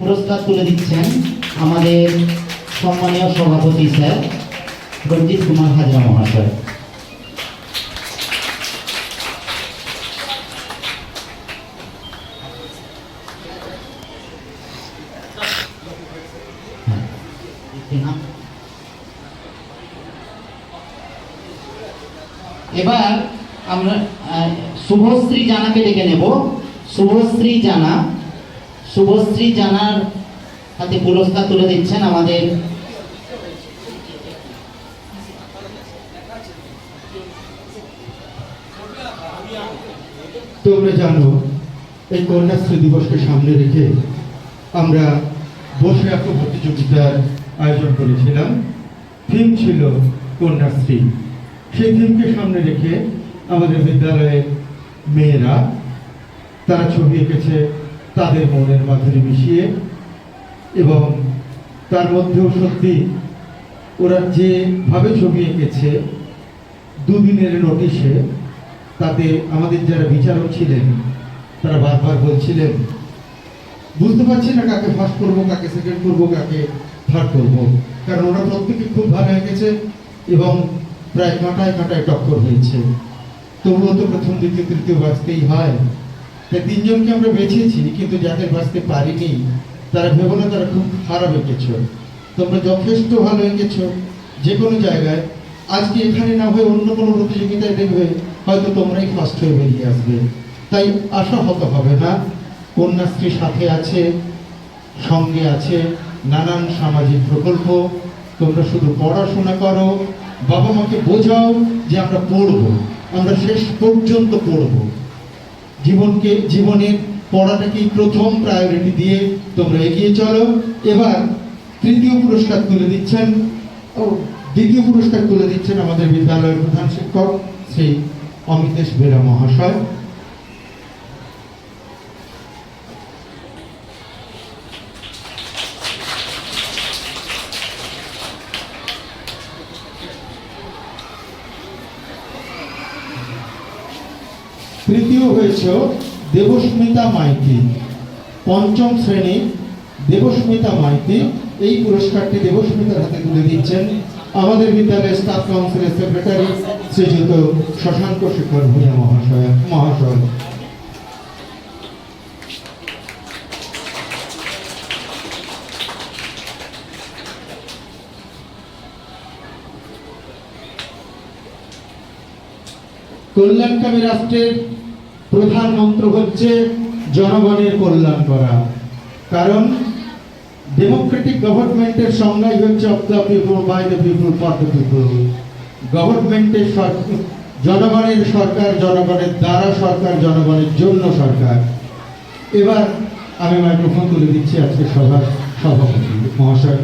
পুরস্কার তুলে দিচ্ছেন আমাদের সম্মানীয় সভাপতি স্যার, রঞ্জিত কুমার হাজরা মহাশয়। এবার আমরা শুভশ্রী জানাকে ডেকে নেব শুভশ্রী জানা শুভশ্রী জানার হাতে পুরস্কার তুলে দিচ্ছেন আমাদের তোমরা জানো, এই কন্যাশ্রী দিবসকে সামনে রেখে আমরা বসে আঁকো প্রতিযোগিতার আয়োজন করেছিলাম। থিম ছিল কন্যাশ্রী। সেই থিমকে সামনে রেখে আমাদের বিদ্যালয়ের মেয়েরা তারা ছবি এঁকেছে তাদের মনের মাধুরী মিশিয়ে এবং তার মধ্যেও সত্যি ওরা যেভাবে ছবি এঁকেছে, দুদিনের নোটিশে তাতে আমাদের যারা বিচারক ছিলেন, তারা বারবার বলছিলেন, বুঝতে পারছি না কাকে ফার্স্ট করব, কাকে সেকেন্ড করব, কাকে থার্ড করব। কারণ ওরা প্রত্যেকে খুব ভালো এঁকেছে এবং প্রায় কাঁটায় কাঁটায় টক্কর হয়েছে। তবুও তো প্রথম দ্বিতীয়, তৃতীয় বাঁচতেই হয়। তাই তিনজনকে আমরা বেছেছি, কিন্তু যাদের বাঁচতে পারিনি, তারা ভেবো না তারা খুব খারাপ এঁকেছ তোমরা যথেষ্ট ভালো এঁকেছ যে কোনো জায়গায়। আজকে এখানে না হয়ে অন্য কোনো প্রতিযোগিতায় দেখবে, হয়তো তোমরাই ফার্স্ট হয়ে বেরিয়ে আসবে। তাই আশা হতে হবে না। কন্যাশ্রী সাথে আছে, সঙ্গে আছে নানান সামাজিক প্রকল্প। তোমরা শুধু পড়াশোনা করো বাবা মাকে বোঝাও যে আমরা পড়ব, আমরা শেষ পর্যন্ত পড়ব। জীবনকে জীবনের পড়াটাকেই প্রথম প্রায়োরিটি দিয়ে তোমরা এগিয়ে চলো। এবার তৃতীয় পুরস্কার তুলে দিচ্ছেন, ও, দ্বিতীয় পুরস্কার তুলে দিচ্ছেন আমাদের বিদ্যালয়ের প্রধান শিক্ষক শ্রী অমিতেশ বেরা মহাশয়। তৃতীয় হয়েছে দেবস্মিতা মাইতি। পঞ্চম শ্রেণি দেবস্মিতা মাইতি। এই পুরস্কারটি দেবস্মিতার হাতে তুলে দিচ্ছেন আমাদের বিদ্যালয়ের স্টাফ কাউন্সিলের সেক্রেটারি শ্রীযুক্ত শশাঙ্ক শেখর ভূঁইয়া মহাশয় মহাশয়। কল্যাণকামী রাষ্ট্রের প্রধান মন্ত্র হচ্ছে জনগণের কল্যাণ করা। কারণ ডেমোক্রেটিক গভর্নমেন্টের সংজ্ঞাই হচ্ছে of the people by the people for the people গভর্নমেন্টের জনগণের সরকার জনগণের দ্বারা সরকার, জনগণের জন্য সরকার। এবার আমি মাইক্রোফোন তুলে দিচ্ছি আজকে সভার সভাপতি মহাশয়।